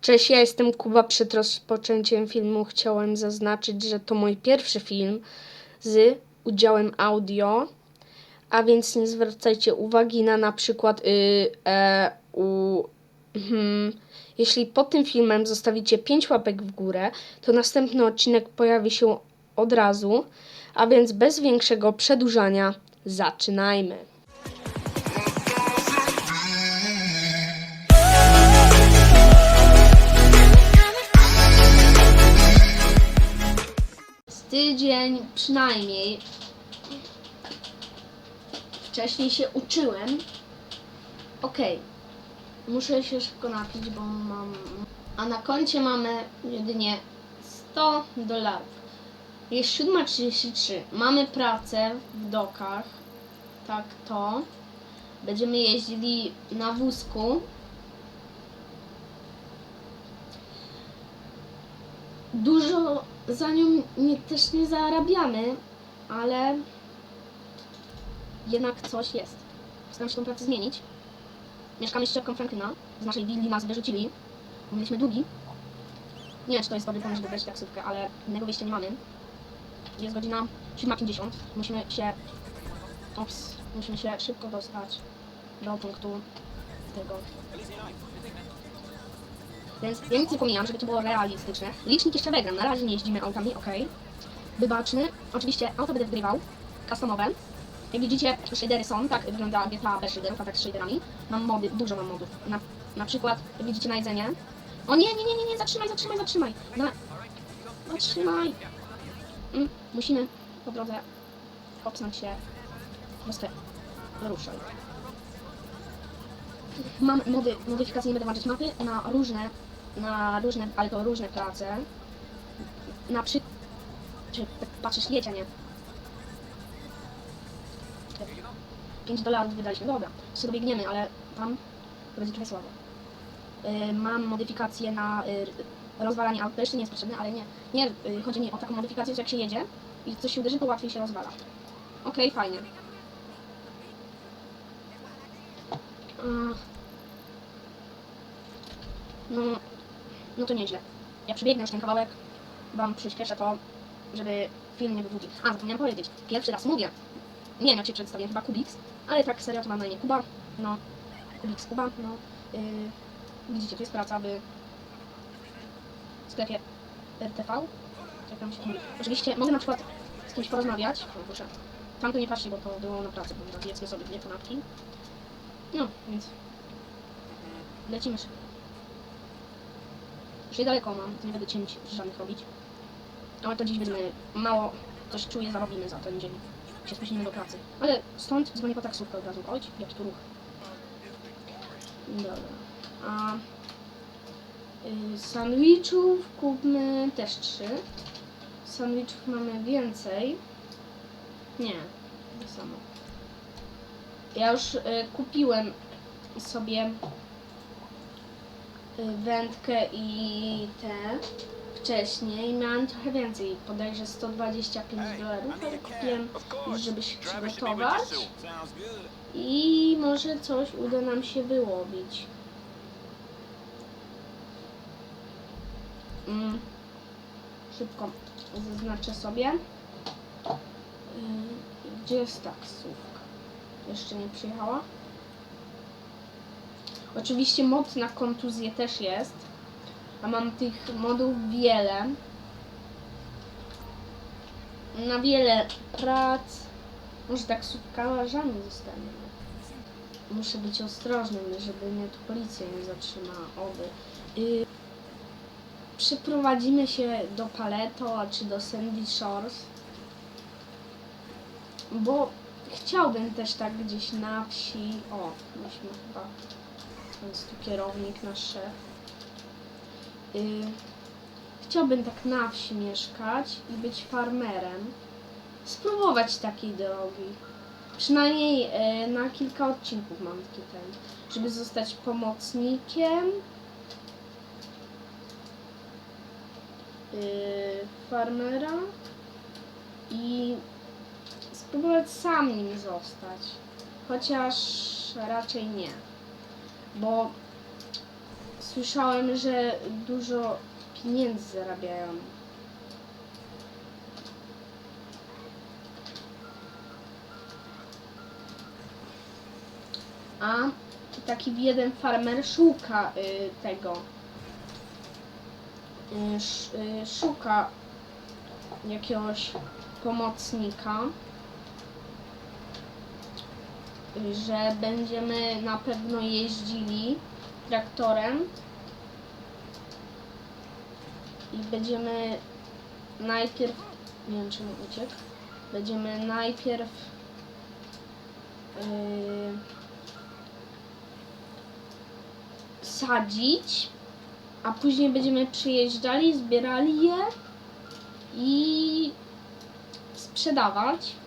Cześć, ja jestem Kuba. Przed rozpoczęciem filmu chciałem zaznaczyć, że to mój pierwszy film z udziałem audio, a więc nie zwracajcie uwagi na na przykład y, e, u. Hmm. Jeśli pod tym filmem zostawicie 5 łapek w górę, to następny odcinek pojawi się od razu, a więc bez większego przedłużania zaczynajmy. Tydzień przynajmniej. Wcześniej się uczyłem. Okej. Muszę się szybko napić, bo mam. A na koncie mamy jedynie 100 dolarów. Jest 7.33. Mamy pracę w dokach. Tak to. Będziemy jeździli na wózku. Dużo za nią nie, też nie zarabiamy, ale jednak coś jest. Staram się tą pracę zmienić. Mieszkamy z cioką Franklina. Z naszej willi nas wyrzucili. Mieliśmy długi. Nie wiem, czy to jest dobry pomysł, żeby brać taksówkę, ale innego wyjścia nie mamy. Jest godzina 7.50. Musimy się... Ops. Musimy się szybko dostać do punktu tego. Więc ja nic nie pomijam, żeby to było realistyczne. Licznik jeszcze wygram. Na razie nie jeździmy autami, ok. Wybaczny. Oczywiście auto będę wgrywał. Customowe. Jak widzicie, shadery są, tak wygląda GTA bez shaderów, a tak z shaderami. Mam mody, dużo mam modów. Na, na przykład, jak widzicie na jedzenie. O nie, nie, nie, nie, nie, zatrzymaj, zatrzymaj, zatrzymaj. Na... Zatrzymaj. Mm, musimy po drodze kopsnąć się. Po prostu ruszaj. Mam mody, modyfikacje, nie będę włączać mapy na różne, na różne, ale to różne prace. Na przykład, czy patrzysz, jedź, a nie. 5 dolarów wydaliśmy, dobra, jeszcze dobiegniemy, ale tam to będzie trochę słabo. Yy, mam modyfikację na yy, rozwalanie aut, jeszcze nie jest potrzebne, ale nie, nie yy, chodzi mi o taką modyfikację, że jak się jedzie i coś się uderzy, to łatwiej się rozwala. Okej, fajnie. Yy, no, no to nieźle. Ja przebiegnę już ten kawałek, wam przyspieszę to, żeby film nie był długi. A, zapomniałam powiedzieć, pierwszy raz mówię, nie wiem jak się przedstawię, chyba Kubix, ale tak serio to mam na imię Kuba, no, Kubix Kuba, no, yy, widzicie, to jest praca w sklepie RTV, tam się. Oczywiście mogę na przykład z kimś porozmawiać, o proszę, tam to nie patrzcie, bo to było na pracy, bo jedzmy sobie dwie kanapki, no, więc lecimy szybko. Już niedaleko mam, nie będę cięć żadnych robić. Ale to dziś będziemy mało coś czuję, zarobimy za ten dzień. Się spóźnimy do pracy. Ale stąd dzwonię po taksówkę od razu. Oj, jaki tu ruch. Dobra. A y, sandwichów kupmy też trzy. Sandwichów mamy więcej. Nie, to samo. Ja już y, kupiłem sobie wędkę i te wcześniej miałem trochę więcej, bodajże 125 dolarów, ale kupiłem już, żeby się przygotować i może coś uda nam się wyłowić. Mm. Szybko zaznaczę sobie. Yy, Gdzie jest taksówka? Jeszcze nie przyjechała. Oczywiście mod na kontuzję też jest. A mam tych modów wiele. Na wiele prac. Może taksówkarzami zostaniemy. Muszę być ostrożnym, żeby mnie tu policja nie zatrzymała. Oby. Y Przeprowadzimy się do Paleto czy do Sandy Shores. Bo chciałbym też tak gdzieś na wsi. O, musimy chyba. Tu kierownik, nasz szef. Y, chciałbym tak na wsi mieszkać i być farmerem. Spróbować takiej drogi. Przynajmniej y, na kilka odcinków mam taki ten, żeby zostać pomocnikiem y, farmera i spróbować sam nim zostać. Chociaż raczej nie. Bo Słyszałem, że dużo pieniędzy zarabiają. A taki jeden farmer szuka y, tego. Y, sz, y, szuka jakiegoś pomocnika. Że będziemy na pewno jeździli traktorem i będziemy najpierw, nie wiem czemu uciekł, będziemy najpierw yy, sadzić, a później będziemy przyjeżdżali, zbierali je i sprzedawać. I mm,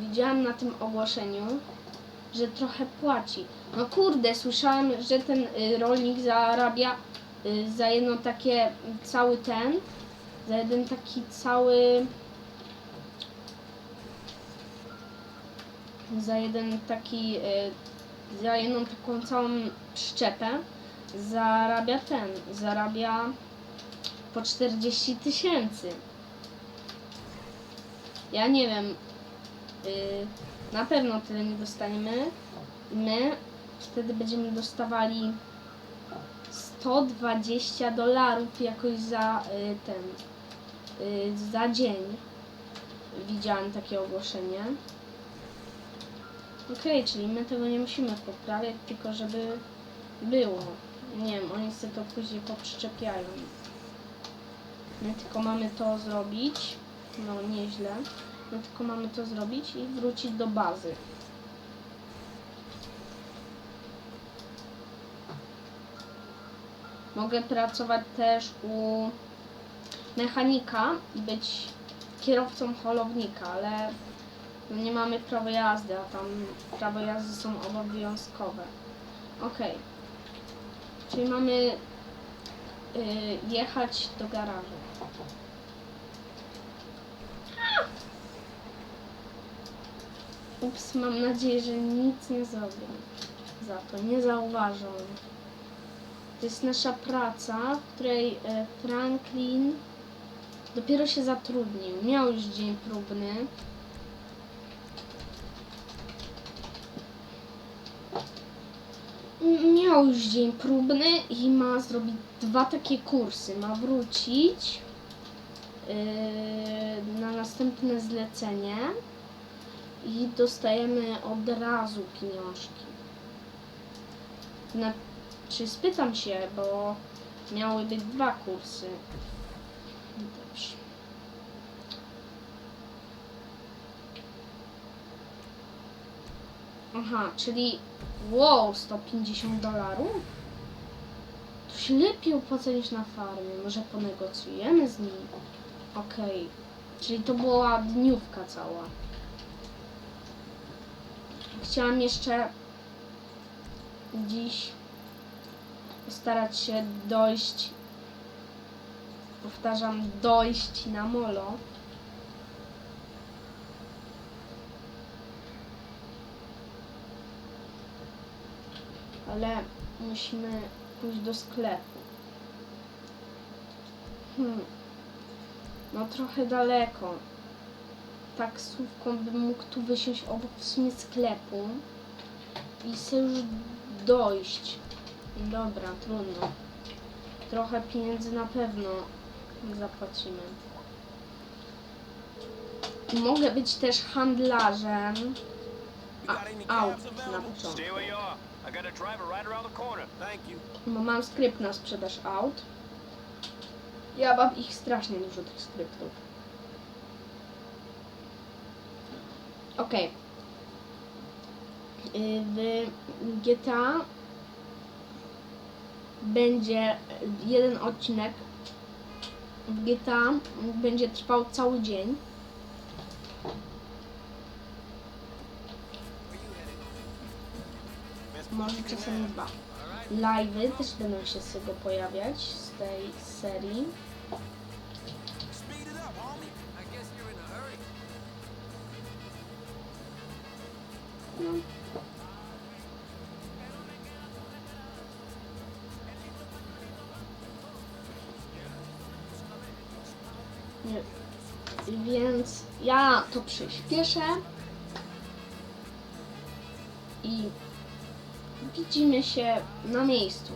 widziałam na tym ogłoszeniu, że trochę płaci. No kurde, słyszałem, że ten y, rolnik zarabia y, za jedno takie cały ten, za jeden taki cały za jeden taki y, za jedną taką całą przyczepę zarabia ten, zarabia po 40 tysięcy. Ja nie wiem, y, na pewno tyle nie dostaniemy. My wtedy będziemy dostawali 120 dolarów jakoś za y, ten, y, za dzień. Widziałam takie ogłoszenie. Okej, czyli my tego nie musimy poprawiać, tylko żeby było. Nie wiem, oni sobie to później poprzyczepiają. My tylko mamy to zrobić. No, nieźle. My tylko mamy to zrobić i wrócić do bazy. Mogę pracować też u mechanika i być kierowcą holownika, ale no nie mamy prawa jazdy, a tam prawo jazdy są obowiązkowe. Okej. Czyli mamy y, jechać do garażu. Ups, mam nadzieję, że nic nie zrobią. Za to nie zauważą. To jest nasza praca, w której e, Franklin dopiero się zatrudnił. Miał już dzień próbny. Miał już dzień próbny i ma zrobić dwa takie kursy. Ma wrócić yy, na następne zlecenie i dostajemy od razu pieniążki. Znaczy spytam się, bo miały być dwa kursy. Aha, czyli wow, 150 dolarów? To się lepiej opłaca niż na farmie. Może ponegocjujemy z nim? Okej. Czyli to była dniówka cała. Chciałam jeszcze dziś postarać się dojść, powtarzam, dojść na molo. Ale musimy pójść do sklepu. Hmm. No trochę daleko. Taksówką bym mógł tu wysiąść obok w sumie sklepu i sobie już dojść. Dobra, trudno. Trochę pieniędzy na pewno zapłacimy. Mogę być też handlarzem A, out na początku. Bo mam skrypt na sprzedaż aut. Ja mam ich strasznie dużo tych skryptów. Okej. Y, W GTA będzie jeden odcinek w GTA będzie trwał cały dzień. Może czasem dwa. Live'y też będą się z tego pojawiać, z tej serii. To przyspieszę. I widzimy się na miejscu.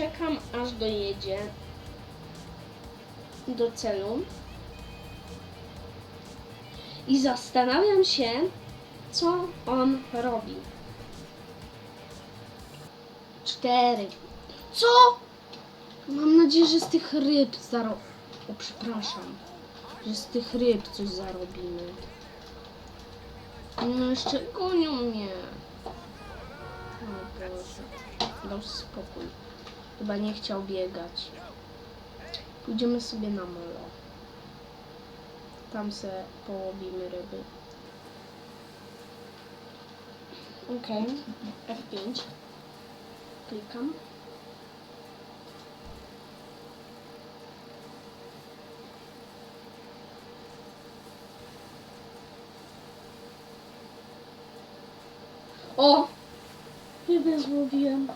Czekam aż dojedzie do celu i zastanawiam się, co on robi. Cztery. Co? Mam nadzieję, że z tych ryb zaro... O, przepraszam. Że z tych ryb coś zarobimy. No jeszcze gonią mnie. O Boże. Dał spokój. Chyba nie chciał biegać. Pójdziemy sobie na molo. Tam se połowimy ryby. Okej. F5. Klikam. O! Rybę złowiłem.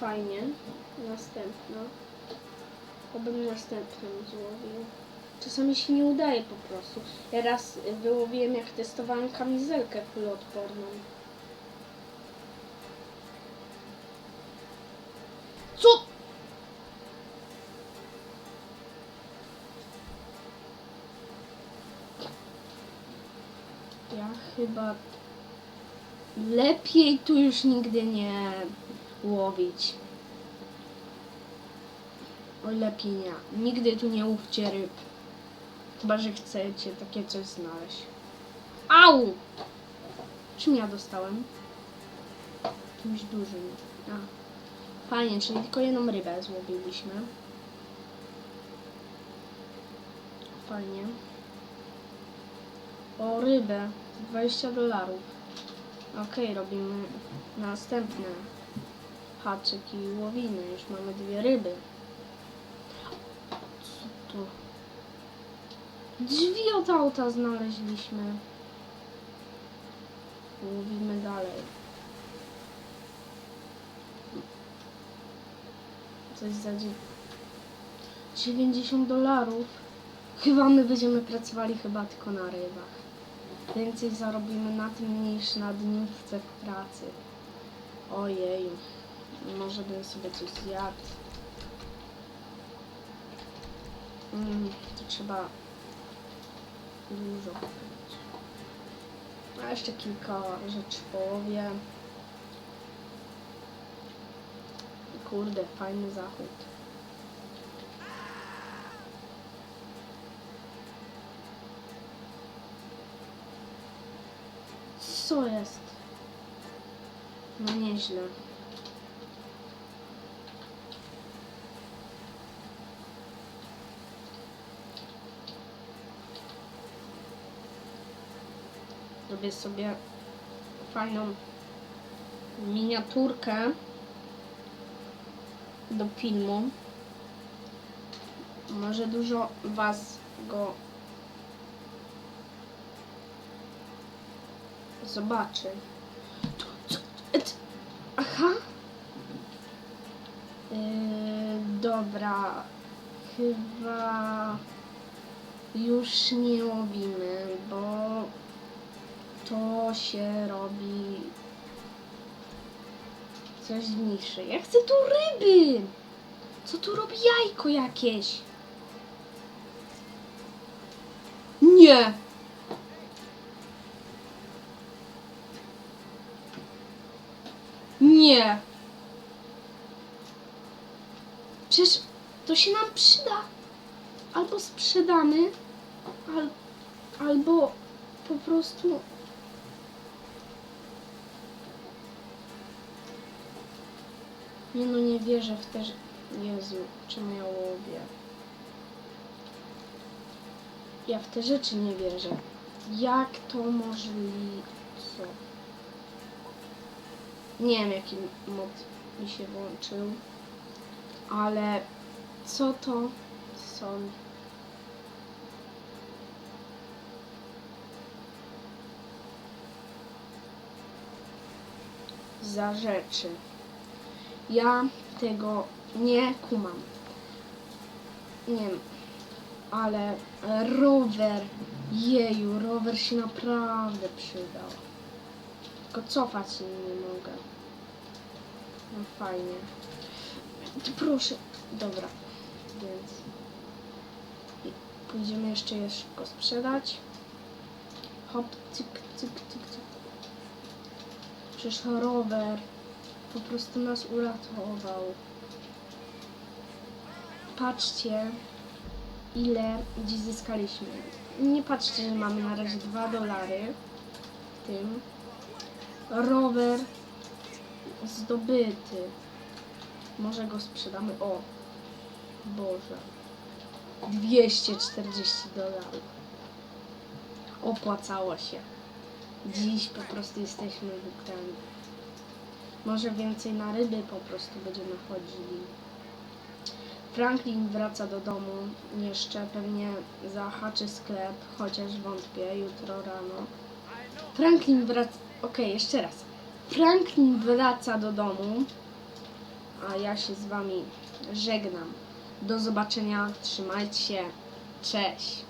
Fajnie. Następna. Obym następną złowił. Czasami się nie udaje po prostu. Ja raz wyłowiłem jak testowałem kamizelkę kuloodporną. Co? Ja chyba lepiej tu już nigdy nie łowić. Nie. Nigdy tu nie łówcie ryb. Chyba, że chcecie takie coś znaleźć. Au! Czym ja dostałem? Czymś dużym. A. Fajnie, czyli tylko jedną rybę złowiliśmy. Fajnie. O rybę. 20 dolarów. Okej, robimy następne haczyk i łowimy. Już mamy dwie ryby. Co to? Drzwi od auta znaleźliśmy. Łowimy dalej. Coś za dzie- 90 dolarów. Chyba my będziemy pracowali chyba tylko na rybach. Więcej zarobimy na tym niż na dniówce w pracy. Ojej. Może bym sobie coś zjadł. Mm, to trzeba dużo kupić. A jeszcze kilka rzeczy w połowie. Kurde, fajny zachód. Co jest? No nieźle. Zrobię sobie fajną miniaturkę do filmu. Może dużo Was go zobaczy. Aha. Yy, dobra. Chyba już nie łowimy, bo to się robi coś mniejsze. Ja chcę tu ryby! Co tu robi jajko jakieś? Nie! Nie! Przecież to się nam przyda. Albo sprzedamy, al, albo po prostu. Nie no, nie wierzę w te... Jezu, czemu ja łowię? Ja w te rzeczy nie wierzę. Jak to możliwe? Co? Nie wiem, jaki mod mi się włączył. Ale co to są? Za rzeczy. Ja tego nie kumam. Nie wiem, ale rower, jeju, rower się naprawdę przydał. Tylko cofać się nie mogę. No fajnie. Proszę. Dobra, więc pójdziemy jeszcze je szybko sprzedać. Hop, cyk, cyk, cyk, cyk. Przecież rower po prostu nas uratował. Patrzcie, ile dziś zyskaliśmy. Nie patrzcie, że mamy na razie 2 dolary w tym. Rower zdobyty. Może go sprzedamy. O, Boże. 240 dolarów. Opłacało się. Dziś po prostu jesteśmy wygrani. Może więcej na ryby po prostu będziemy chodzili. Franklin wraca do domu. Jeszcze pewnie zahaczy sklep, chociaż wątpię, jutro rano. Franklin wraca. Okej, jeszcze raz. Franklin wraca do domu, a ja się z wami żegnam. Do zobaczenia, trzymajcie się, cześć.